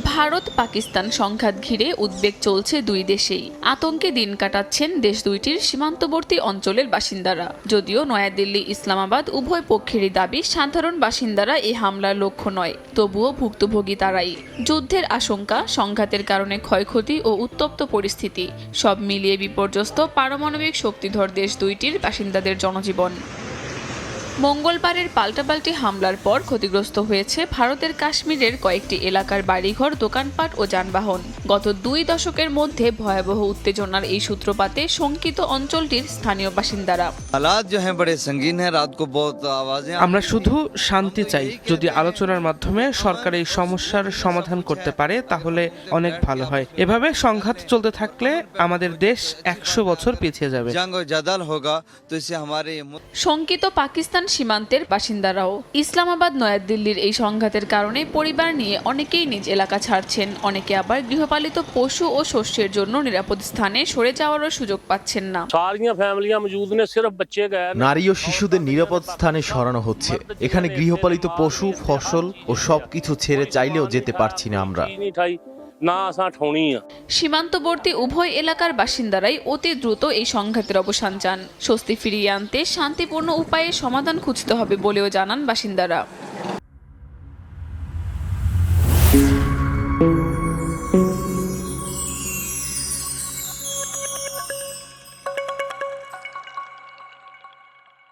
ভারত পাকিস্তান সংঘাত ঘিরে উদ্বেগ চলছে দুই দেশেই। আতঙ্কে দিন কাটাচ্ছেন দেশ দুইটির সীমান্তবর্তী অঞ্চলের বাসিন্দারা। যদিও নয়াদিল্লি ইসলামাবাদ উভয় পক্ষেরই দাবি, সাধারণ বাসিন্দারা এই হামলার লক্ষ্য নয়, তবুও ভুক্তভোগী তারাই। যুদ্ধের আশঙ্কা, সংঘাতের কারণে ক্ষয়ক্ষতি ও উত্তপ্ত পরিস্থিতি। সব মিলিয়ে বিপর্যস্ত পারমাণবিক শক্তিধর দেশ দুইটির বাসিন্দাদের জনজীবন। মঙ্গলবারের পাল্টাপাল্টি হামলার পর ক্ষতিগ্রস্ত হয়েছে ভারতের কাশ্মীরের কয়েকটি এলাকার বাড়িঘর দোকানপাট ও যানবাহন। গত দুই দশকের মধ্যে ভয়াবহ উত্তেজনার এই সূত্রপাতে শঙ্কিত অঞ্চলটির স্থানীয় বাসিন্দারা। আমরা শুধু শান্তি চাই। যদি আলোচনার মাধ্যমে সরকার এই সমস্যার সমাধান করতে পারে তাহলে অনেক ভালো হয়। এভাবে সংঘাত চলতে থাকলে আমাদের দেশ একশো বছর পিছিয়ে যাবে। শঙ্কিত পাকিস্তান পাকিস্তান সীমান্তের বাসিন্দারাও। ইসলামাবাদ নয়াদিল্লির এই সংঘাতের কারণে পরিবার নিয়ে অনেকেই নিজ এলাকা ছাড়ছেন। অনেকে আবার গৃহপালিত পশু ও শস্যের জন্য নিরাপদ স্থানে সরে যাওয়ারও সুযোগ পাচ্ছেন না। নারী ও শিশুদের নিরাপদ স্থানে সরানো হচ্ছে। এখানে গৃহপালিত পশু ফসল ও সবকিছু ছেড়ে চাইলেও যেতে পারছি না আমরা। না আসা সীমান্তবর্তী উভয় এলাকার বাসিন্দারাই অতি দ্রুত এই সংঘাতের অবসান চান। স্বস্তি ফিরিয়ে আনতে শান্তিপূর্ণ উপায়ে সমাধান খুঁজতে হবে বলেও জানান বাসিন্দারা।